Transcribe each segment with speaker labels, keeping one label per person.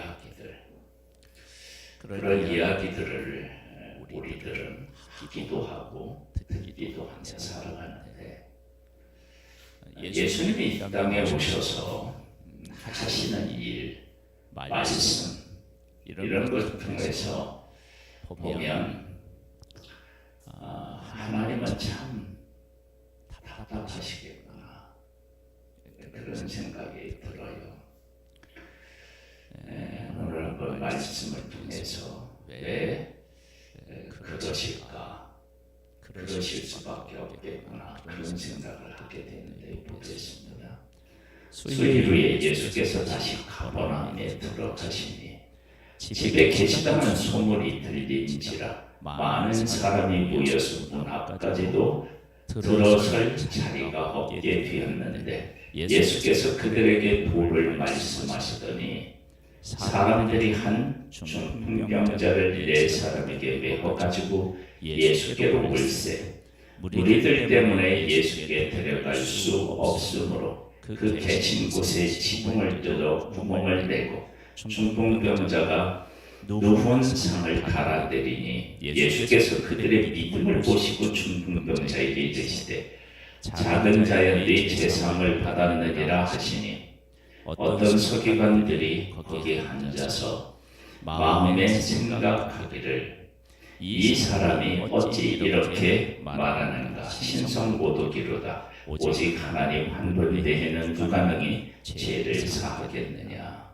Speaker 1: 이야기들, 그런 이야기들을 어, 우리들은 기도 하고 듣기도 하며 살아가는데 예수님이 이 땅에 오셔서 하시는 일, 말씀 이런 것을 통해서 보면 아, 하나님은 참 답답하시겠구나 그런 생각이 들어요. 에, 오늘 한번 말씀을 통해서 왜 에, 그러실까? 그러실 수밖에 없겠구나 그런 생각을 하게 되는데 보겠습니다. 수일 후에 예수께서 다시 가버나움에 들어가시니 집에 계시다는 소문이 들린지라 많은 사람이 모여서 문 앞까지도 들어설 자리가 없게 되었는데 예수께서 그들에게 도를 말씀하시더니 사람들이 한 중풍병자를 네 사람에게 메어 가지고 예수께로 올세. 무리들 때문에 예수께 데려갈 수 없으므로 그 계신 곳에 지붕을 뜯어 구멍을 내고 중풍병자가 누운 상을 갈아내리니 예수께서 그들의 믿음을 보시고 중풍병자에게 이르시되 작은 자연이 제 상을 받았느니라 하시니 어떤 서기관들이 거기에 앉아서 마음에 생각하기를 이 사람이 어찌 이렇게 말하는가 신성고독이로다. 오직 하나님 한 분이 되는 누가 능히 죄를 사하겠느냐.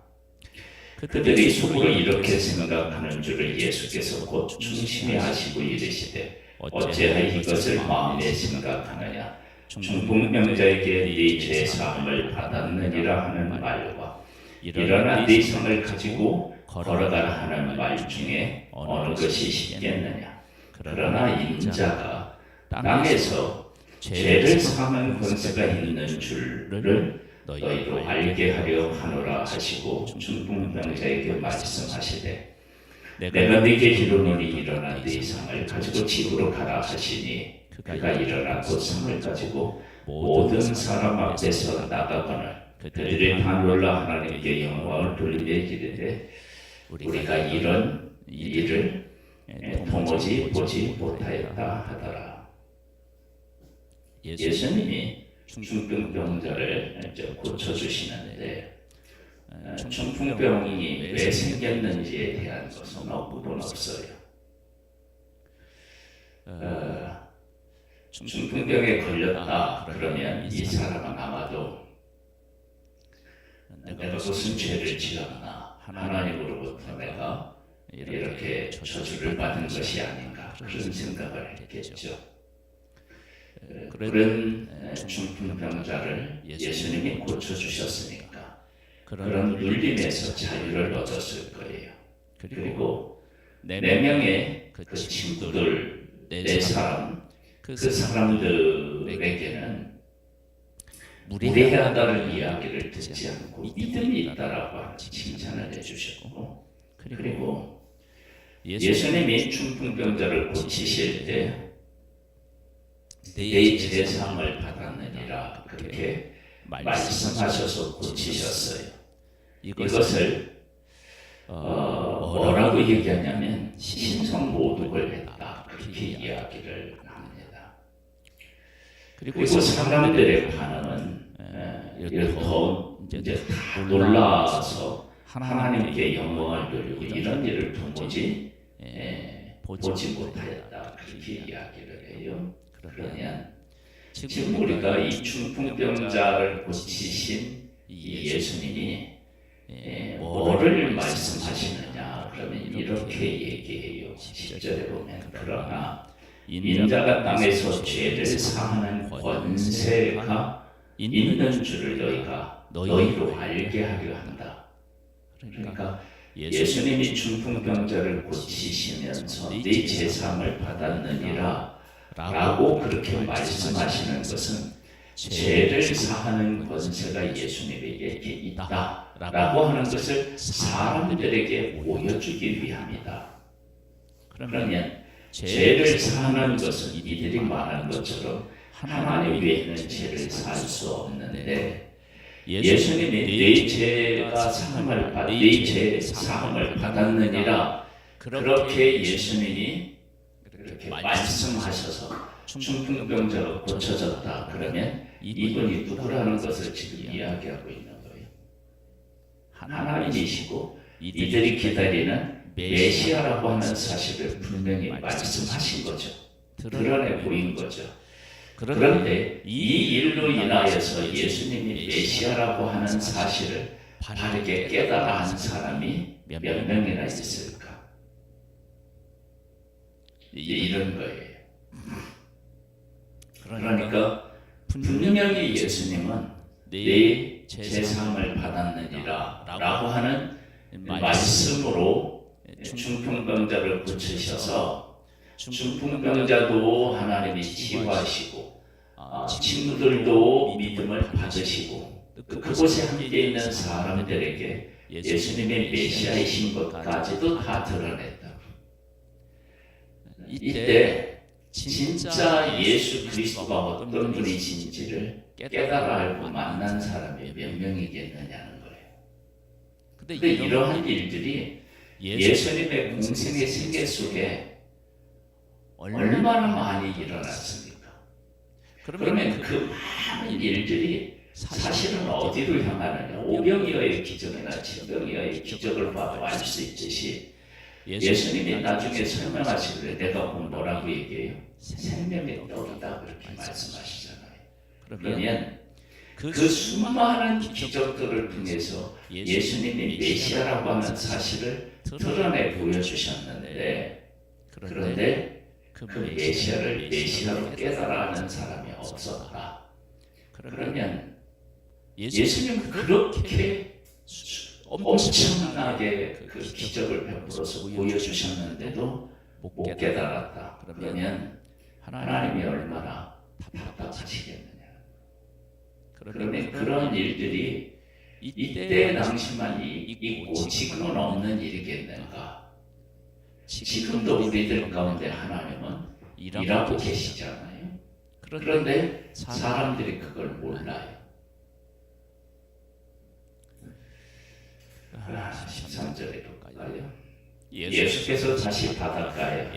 Speaker 1: 그들이 속으로 이렇게 생각하는 줄을 예수께서 곧 중심히 아시고 이르시되 어찌하여 이것을 마음에 생각하느냐 중풍 병자에게 네 죄사함을 받았느니라 하는 말과 일어나 네 성을 가지고 걸어가라 하는 말 중에 어느 것이 쉽겠느냐? 그러나 인자가 땅에서 죄를 사하는 권세가 있는 줄을 너희로 알게 하려 하노라 하시고 중풍 병자에게 말씀하시되 내가 네게 이르노니 일어나 네 상을 가지고 집으로 가라 하시니 그가 일어나 그 상을 가지고 모든 사람 앞에서 나가거늘 그들이 다 놀라 하나님께 영광을 돌리되 이르되 우리가 이런 일을 도무지 보지 못하였다 하더라. 예수님이 중풍병자를 고쳐주시는데 어, 중풍병이 왜 생겼는지에 대한 것은 없고는 없어요. 어, 중풍병에 걸렸다 그러면 이 사람은 아마도 내가 무슨 죄를 지었나 하나님으로부터 내가 이렇게 저주를 받은 것이 아닌가 그런 생각을 했겠죠. 어, 그런 중풍병자를 예수님이 고쳐주셨으니까 그런 눌림에서 자유를 얻었을 거예요. 그리고 네 명의 그 친구들 네 사람 그 사람들에게는 무례하다는 이야기를 듣지 않고 믿음이 있다라고 칭찬을 해주셨고 그리고 예수님이 중풍병자를 고치실 때내 제상을 받았느니라 그렇게 말씀하셔서 고치셨어요. 이것을 어, 뭐라고 얘기하냐면 신성 모독을 했다 그렇게 이야기를. 그리고 사람들의 반응은 이렇게 더 이제 다 놀라서 하나님께 영광을 돌리고 이런 일을 도무지 보지 못하였다. 그렇게 이야기를 해요. 그러면 지금 우리가 이 중풍병자를 고치신 이 예수님이 예, 뭐를 말씀하시느냐. 그러면 이렇게 얘기해요. 10절에 보면 그러나 인자가 땅에서 죄를 사하는 권세가 있는 줄을 너희가 너희로 알게 하려 한다. 그러니까 예수님이 중풍병자를 고치시면서 네 재상을 받았느니라 라고 그렇게 말씀하시는 것은 죄를 사하는 권세가 예수님에게 있다 라고 하는 것을 사람들에게 보여주기 위함이다. 그러면 죄를 사하는 것은 이들이 말한 것처럼 하나님 외에는 죄를 살 수 없는데 예수님이 네 죄가 사함을 받, 네죄 사함을 받았느니라 그렇게 예수님이 그렇게 말씀하셔서 중풍병자가 고쳐졌다 그러면 이분이 누구라는 것을 지금 이야기하고 있는 거예요. 하나님이시고 이들이 기다리는 메시아라고 하는 사실을 분명히 말씀하신 거죠. 드러내 보인 거죠. 그런데 이 일로 인하여서 예수님이 메시아라고 하는 사실을 바르게 깨달아 한 사람이 몇 명이나 있을까? 이제 이런 거예요. 그러니까 분명히 예수님은 네 재상을 받았느니라 라고 하는 말씀으로 중풍병자를 고치셔서 중풍병자도 하나님이 치유하시고 아, 친구들도 믿음을 받으시고 그- 그곳에 함께 있는 사람들에게 예수님의 메시아이신 것까지도 다 드러냈다. 이때 진짜 예수 그리스도가 어떤 분이신지를 깨달아 알고 만난 사람이 몇 명이겠느냐는 거예요. 근데 이러한 일들이 예수님의 공생의 생애 속에 얼마나 많이 일어났습니까? 그러면 그 많은 일들이 사실은 어디로 향하느냐? 오병이어의 기적이나 진병이어의 기적을 봐도 알 수 있듯이 예수님이 나중에 설명하시기를 내가 뭐라고 얘기해요? 생명의 떡이다 그렇게 말씀하시잖아요. 그러면 그 수많은 기적들을 통해서 예수님이 메시아라고 하는 사실을 드러내 보여주셨는데 그런데 그 메시아를 메시아로 깨달아 하는 사람이 없었다. 그러면 예수님 그렇게 엄청나게 그 기적을 베풀어서 보여주셨는데도 못 깨달았다. 그러면 하나님이 얼마나 답답하시겠느냐. 그러면 그런 일들이 이때 당시만 있고 지금은 없는 일이겠는가? 지금도 우리들 가운데 하나님은 일하고 계시잖아요. 그런데 사람들이 그걸 몰라요. 아, 13절에 볼까요? 예수께서 다시 바닷가에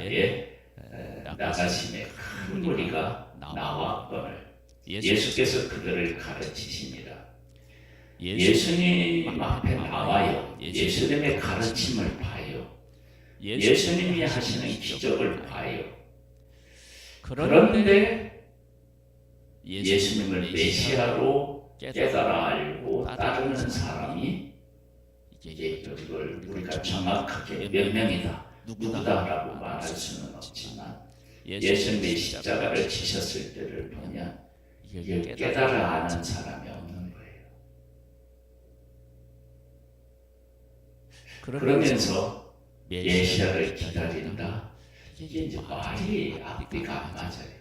Speaker 1: 나가심에 큰 무리가 나왔거늘 예수께서 그들을 가르치시니라. 예수님 앞에 나와요. 예수님의 가르침을 봐요. 예수님이 하시는 기적을 봐요. 그런데 예수님을 메시아로 깨달아 알고 따르는 사람이 이제 그걸 우리가 정확하게 몇 명이다, 누구다라고 말할 수는 없지만 예수님의 십자가를 지셨을 때를 보면 이걸 깨달아 아는 사람이 없는 거예요. 그러면서 메시아를 기다린다. 이게 이제 말이 앞뒤가 안 맞아요.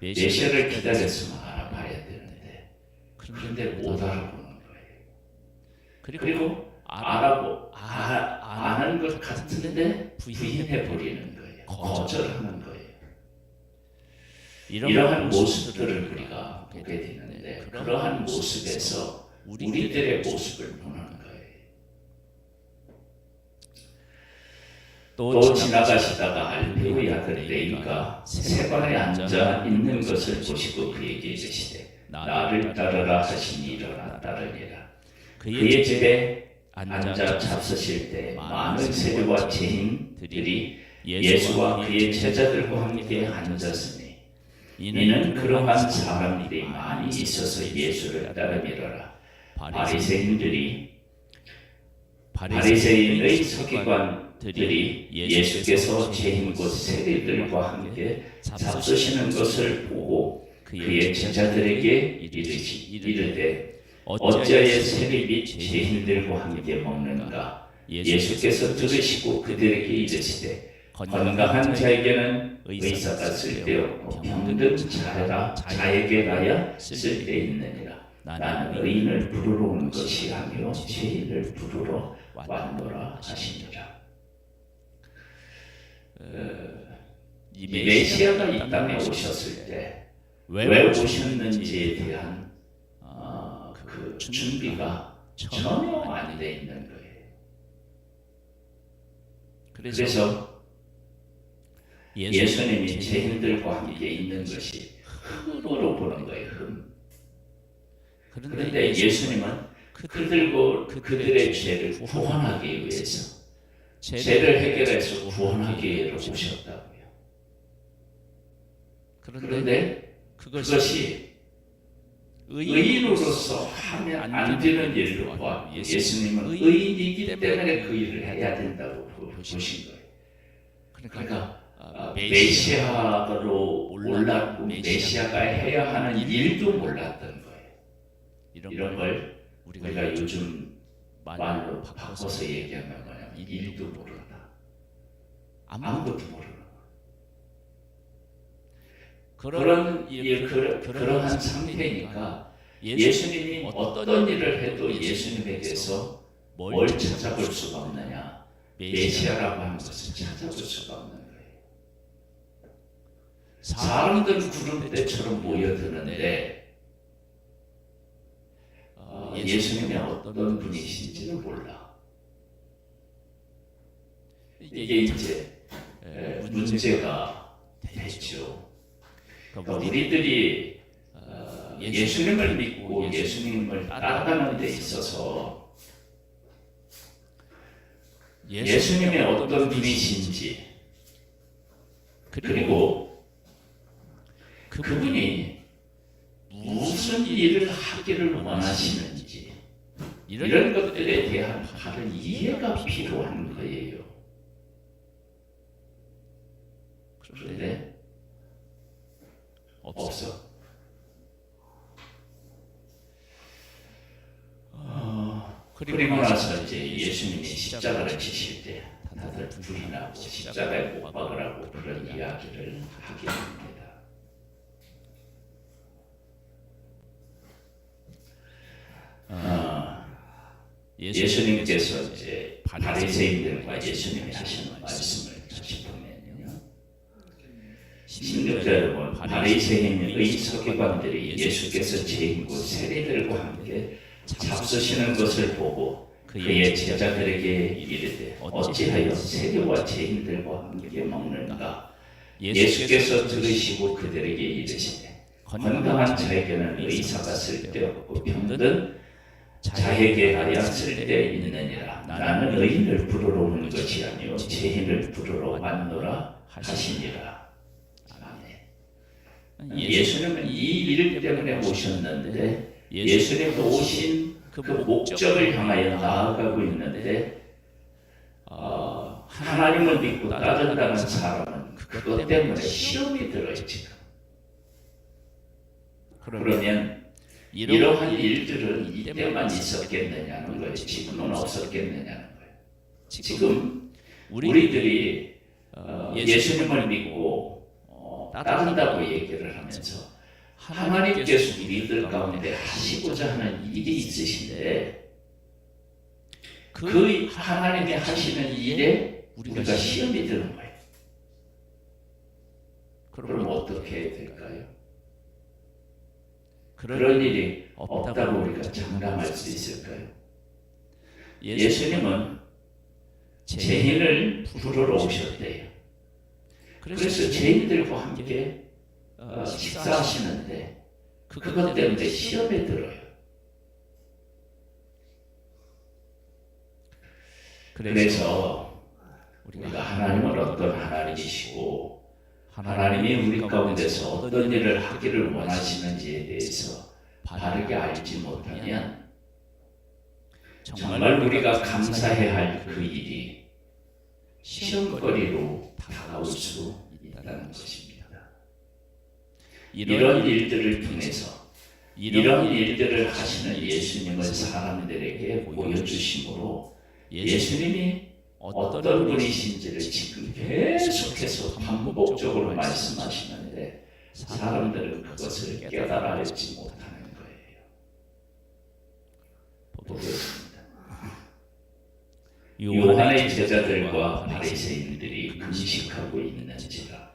Speaker 1: 메시아를 기다렸으면 알아봐야 되는데 그런데 못 알아보는 거예요. 그리고 알아보 아, 아는 것 같은데 부인해 버리는 거예요. 거절하는 거예요. 이러한 모습들을 우리가 보게 되는데 그러한 모습에서 우리들의 모습을 보는 거예요. 또 지나가시다가 알페오의 아들 레이가 세관에 앉아 있는 것을 보시고 그에게 이르시되 나를 따르라 하시니 일어나 따르니라. 그의 집에 앉아 잡수실 때 많은 세리와 죄인들이 예수와 그의 제자들과 함께 앉았으니 이는 그러한 사람들이 많이 있어서 예수를 따르미러라. 바리새인들이 바리새인의 서기관 들이 예수께서 죄인 곧 세리들과 함께 잡수시는 것을 보고 그의 제자들에게 이르시 이르되 어찌하여 세리 및 죄인들과 함께 먹는가? 예수께서 들으시고 그들에게 이르시되 건강한 자에게는 의사가 쓸데없고 병든 자라 자에게 가야 쓸데 있느니라. 나는 의인을 부르러 온 것이 아니요. 죄인을 부르러 왔노라 하시니라 이 메시아가 이 땅에 오셨을 때 왜 오셨는지에 대한 어, 그 준비가 전혀 안 돼 있는 거예요. 그래서 예수님이 죄인들과 함께 있는 것이 흠으로 보는 거예요. 흠. 그런데 예수님은 그들고 그들의 죄를 구원하기 위해서 죄를 해결해서 구원하기 위해 오셨다고요. 그런데 그것이 의인으로서 하면 안 되는 일로 봐. 예수님은 의인이기 때문에 그 일을 해야 된다고 보신 거예요. 그러니까 아, 메시아로 올랐고 메시아가 해야 하는 일도 몰랐던 거예요. 이런 걸 우리가 요즘 말로 바꿔서 얘기하면 일도 모른다. 아무것도 거예요. 그런 일, 그러, 그러한 상태니까 예수님이 어떤 일을 해도 예수님에게서 뭘 찾아볼 수가 없느냐? 메시아라고 하는 것을 찾아볼 수가 없는 거예요. 사람들은 구름대처럼 모여드는데 어, 예수님이 어떤 분이신지는 몰라. 이게 이제 에, 문제가 됐죠. 그러니까 우리들이 어, 예수님을 믿고 예수님을 따라가는 데 있어서 예수님이 어떤 분이신지 그리고 그분이 무슨 일을 하기를 원하시는지 이런 것들에 대한 바른 이해가 필요한 거예요. 그런데 없어. 어, 그리고 나서 이제 예수님이 십자가를 지실 때 다들 불이 나고 십자가에 못 박으라고 그런 이야기를 하게 됩니다. 어, 예수님께서 이제 바리새인들과 예수님이 다시 보면요. 16절 여러분 바리새인의 서기관들이 예수께서 죄인고 세리들과 함께 잡수시는 것을 보고 그의 제자들에게 이르되 어찌하여 세리와 죄인들과 함께 먹는가 예수께서 들으시고 그들에게 이르시되 건강한 자에게는 의사가 쓸데없고 병든 자에게 하여 쓸데 있느니라 나는 의인을 부르러 오는 것이 아니요 죄인을 부르러 왔노라 하시니라. 예수님은 이 일 때문에 오셨는데 예수님 오신 그 목적을 향하여 나아가고 있는데 어, 하나님을 믿고 따른다는 사람은 그것 때문에 시험이 들어요 지금 그러면 이러한 일들은 이때만 있었겠느냐는 거예요. 지금은 없었겠느냐는 거예요. 지금 우리들이 어, 예수님을 믿고 어, 따른다고 얘기를 하면서 하나님께서 우리들 가운데 하시고자 하는 일이 있으신데 그 하나님이 하시는 일에 우리가 시험이 드는 거예요. 그럼 어떻게 해야 될까요? 그런 일이 없다고 우리가 장담할 수 있을까요? 예수님은 죄인을 부르러 오셨대요. 그래서 죄인들과 함께 어, 식사하시는데 그것 때문에 시험에 들어요. 그래서 우리가 하나님은 어떤 하나님이시고 하나님이 우리 가운데서 어떤 일을 하기를 원하시는지에 대해서 바르게 알지 못하면 정말 우리가 감사해야 할 그 일이 시험거리로 다가올 수 있다는 것입니다. 이런 일들을 통해서 이런 일들을 하시는 예수님을 사람들에게 보여주심으로 예수님이 어떤 분이신지를 지금 계속해서 반복적으로 말씀하시는데 사람들은 그것을 깨달아 알지 못하는 거예요. 보겠습니다. 요한의 제자들과 바리새인들이 금식하고 있는지라.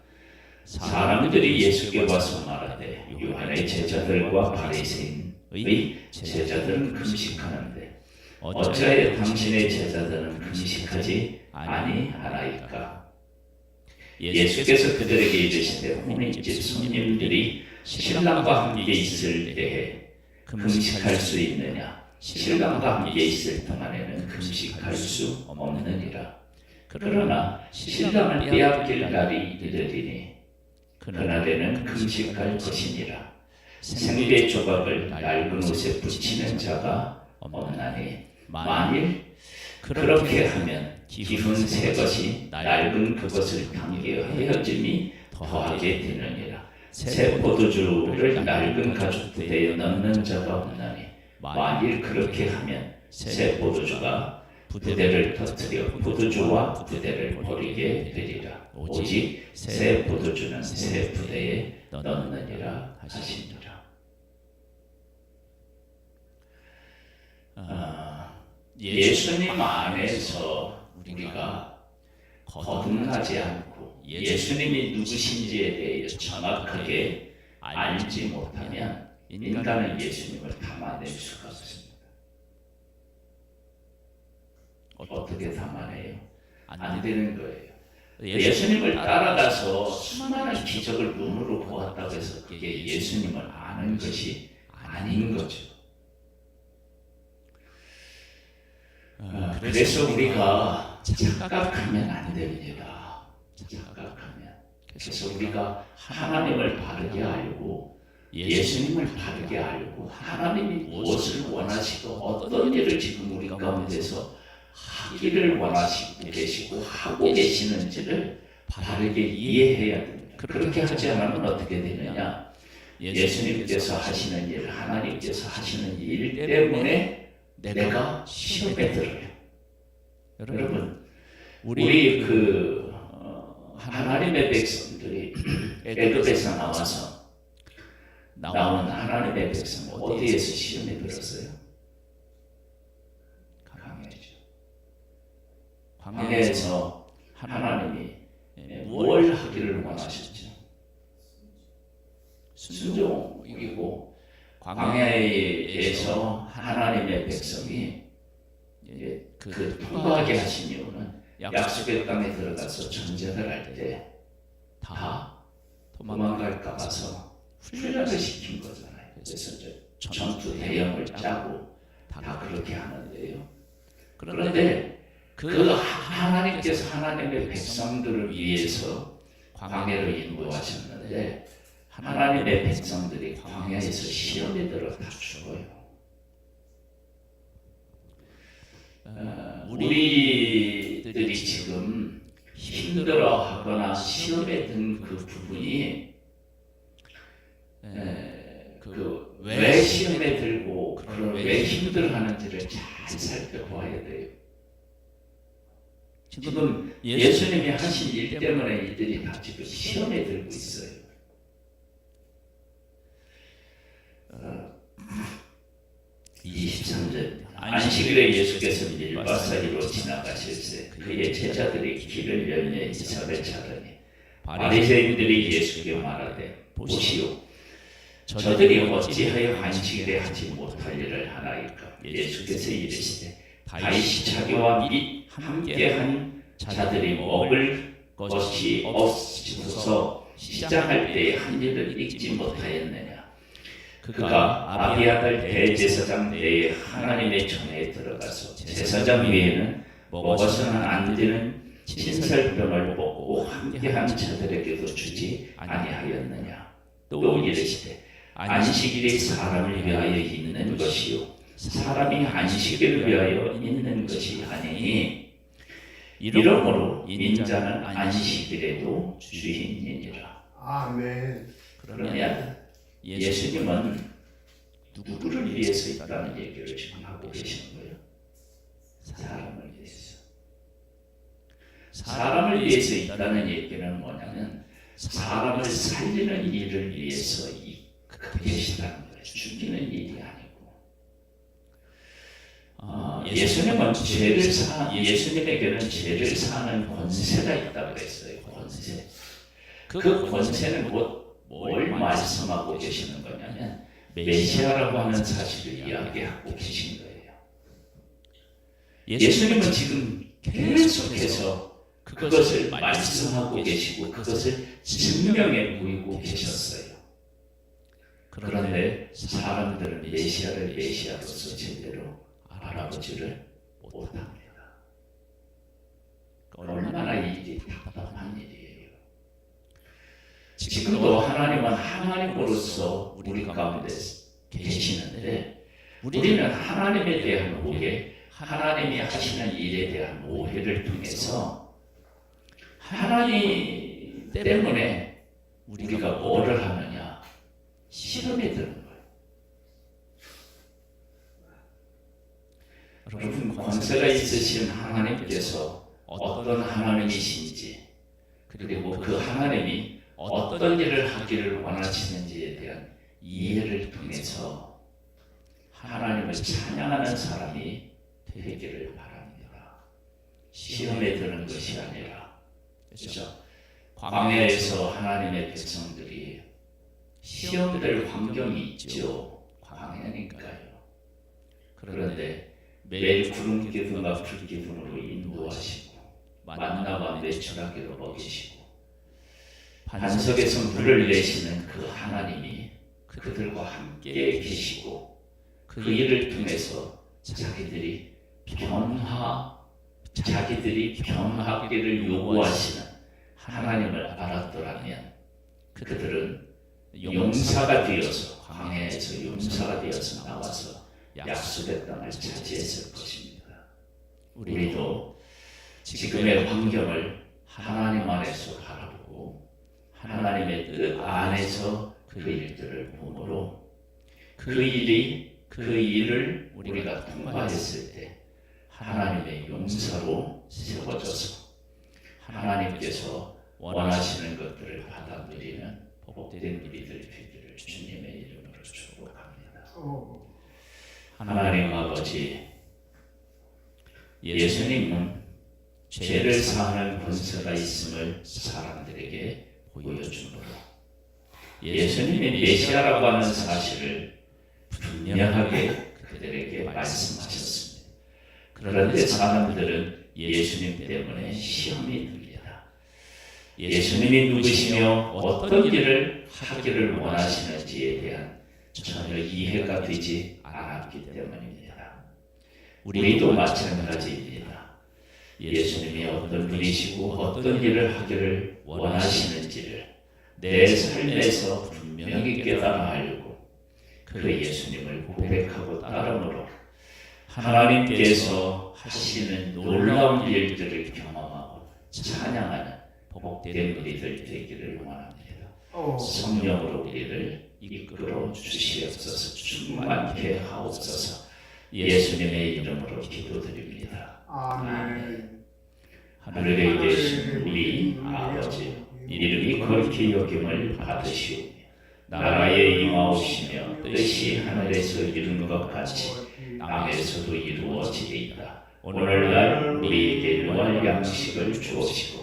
Speaker 1: 사람들이 예수께 와서 말하되 요한의 제자들과 바리새인의 제자들은 금식하는데 어찌하여 당신의 제자들은 금식하지 아니하나이까? 예수께서 그들에게 이르시되 혼인집 손님들이 신랑과 함께 있을 때에 금식할 수 있느냐 신랑과 함께 있을 동안에는 금식할 수 없느니라. 그러나 신랑을 빼앗길 날이 이르리니 그날에는 금식할 것이니라. 생배 조각을 낡은 옷에 붙이는 자가 없나니 만일 그렇게 하면 기훈 새 것이 낡은 그것을 당겨 헤어짐이 더하게 되느니라. 새 포도주를 낡은 가죽 부대에 넣는 자가 없나니 만일 그렇게 하면 새 포도주가 부대를 터뜨려 포도주와 부대를 버리게 되리라. 오직 새 포도주는 새 부대에 넣느니라 하시니라 아, 예수님 안에서 우리가 거듭나지 않고 예수님이 누구신지에 대해 정확하게 알지 못하면 인간은 예수님을 수가 없습니다. 어떻게 담아내요? 안 되는 거예요. 예수님을 따라가서 수많은 기적을 눈으로 보았다고 해서 그게 예수님을 아는 것이 아닌 거죠. 아, 그래서 우리가 착각하면 안 됩니다. 착각하면. 그래서 우리가 하나님을 바르게 알고 예수님을 바르게 알고 하나님이 무엇을 원하시고 어떤 일을 지금 우리 가운데서 하기를 원하시고 계시고 하고 계시는지를 바르게 이해해야 됩니다. 그렇게 하지 않으면 어떻게 되느냐? 예수님께서 하시는 일, 하나님께서 하시는 일 때문에 내가 시험에 들어요. 여러분, 우리 그 어, 하나님의 백성들이 애굽에서 나와서 나온 하나님의 백성 어디에서 시험에 들었어요? 강해죠. 광야에서 하나님이 뭘 하기를 원하셨죠? 순종이고 광야에서 하나님의 백성이 이제 그 통과하게 하신 이유는 약속의 땅에 들어가서 전쟁을 할 때 다 도망갈까 봐서 훈련을 시킨 거잖아요. 그래서 이제 전투 대형을 짜고 다 그렇게 하는데요. 그런데 그 하나님께서 하나님의 백성들을 위해서 광야로 인도하셨는데 하나님의 백성들이 광야에서 시험에 들어 다 죽어요. 어, 우리들이 지금 힘들어하거나 시험에 든 그 부분이 그 왜 시험에 들고 그걸 왜 힘들어하는지를 잘 살펴봐야 돼요. 지금 예수님이 하신 일 때문에 이들이 다 지금 시험에 들고 있어요. 어, 23절. 안식일에 예수께서 밀바 사이로 지나가실 때 그의 제자들이 길을 열매 이삭을 찾으니 바리새인들이 예수께 말하되 보시오 저들이 어찌하여 안식일에 하지 못할 일을 하나이까? 예수께서 이르시되 다윗이 자기와 및 함께한 자들이 먹을 것이 없어서. 시작할 때에 한 일을 잊지 못하였느냐? 그가 아비아달 대제사장 내에 하나님의 전에 들어가서 제사장 위에는 먹어서는 안 되는 진설병을 먹고 함께한 자들에게도 주지 아니하였느냐? 또 이르시되 안식일이 사람을 위하여 있는 것이요 사람이 안식일을 위하여 있는 것이 아니니 이러므로 인자는 안식일에도 주인이니라
Speaker 2: 아멘.
Speaker 1: 그러냐 예수님은 누구를 위해서 있다는 얘기를 지금 하고 계시는 거예요? 사람을 위해서. 사람을 위해서 있다는 얘기는 뭐냐면 사람을 살리는 일을 위해서 이- 계시다는 거예요. 죽이는 일이 아니고. 아, 예수님은 죄를 사 예수님에게는 죄를 사는 권세가 있다고 그랬어요. 권세. 그 권세는 곧뭘 말씀하고 계시는 거냐면 메시아라고 하는 사실을 이야기하고 계신 거예요. 예수님은 지금 계속해서 그것을 말씀하고 계시고 그것을 증명해 보이고 계셨어요. 그런데 사람들은 메시아를 메시아로서 제대로 알아보지를 못합니다. 얼마나 일이 답답한 일이에요. 지금도 하나님은 하나님으로서 우리 가운데 계시는데 우리는 하나님에 대한 오해, 하나님이 하시는 일에 대한 오해를 통해서 하나님 때문에 우리가 뭐를 하느냐 시험에 드는 거예요. 여러분 권세가 있으신 하나님께서 어떤 하나님이신지 그리고 그 하나님이 어떤 일을 하기를 원하시는지에 대한 이해를 통해서 하나님을 찬양하는 사람이 되기를 바랍니다. 시험에 드는 것이 아니라 그렇죠? 광야에서 하나님의 백성들이 시험될 환경이 있죠. 광야니까요. 그런데 매일 구름 기둥과 불 기둥으로 인도하시고 만나와 매출하기로 먹이시고 반석에서 물을 내시는 그 하나님이 그들과 함께 계시고 그 일을 통해서 자기들이 변화 자기들이 변하기를 요구하시는 하나님을 알았더라면 그들은 용사가 되어서 광야에서 용사가 되어서 나와서 약속의 땅을 차지했을 것입니다. 우리도 지금의 환경을 하나님 안에서 바라보고 하나님의 뜻 안에서 그 일들을 보므로 그 일이 그 일을 우리가 통과했을 때 하나님의 용사로 세워져서 하나님께서 원하시는 것들을 받아들이는 복된 우리들 되기를 주님의 이름으로 축복합니다. 하나님 아버지 예수님은 죄를 사하는 권세가 있음을 사람들에게 보여주므로 예수님이 메시아라고 하는 사실을 분명하게 그들에게 말씀하셨습니다. 그런데 사람들은 예수님 때문에 시험이. 예수님이 누구시며 어떤 일을 하기를 원하시는지에 대한 전혀 이해가 되지 않았기 때문입니다. 우리도 마찬가지입니다. 예수님이 어떤 분이시고 어떤 일을 하기를 원하시는지를 내 삶에서 분명히 깨달아 알고 그 예수님을 고백하고 따름으로 하나님께서 하시는 놀라운 일들을 경험하고 찬양하는 복된 우리들 되기를 원합니다. 성령으로 우리를 이끌어 주시옵소서 충만케 하옵소서 예수님의 이름으로 기도드립니다.
Speaker 2: 아멘.
Speaker 1: 하늘에 계신 우리 아버지 이름이 거룩히 여김을 받으시오 나라에 임하오시며 뜻이 하늘에서 이룬 것 같이 땅에서도 이루어지리이다 오늘날 우리에게 일용할 양식을 주옵시고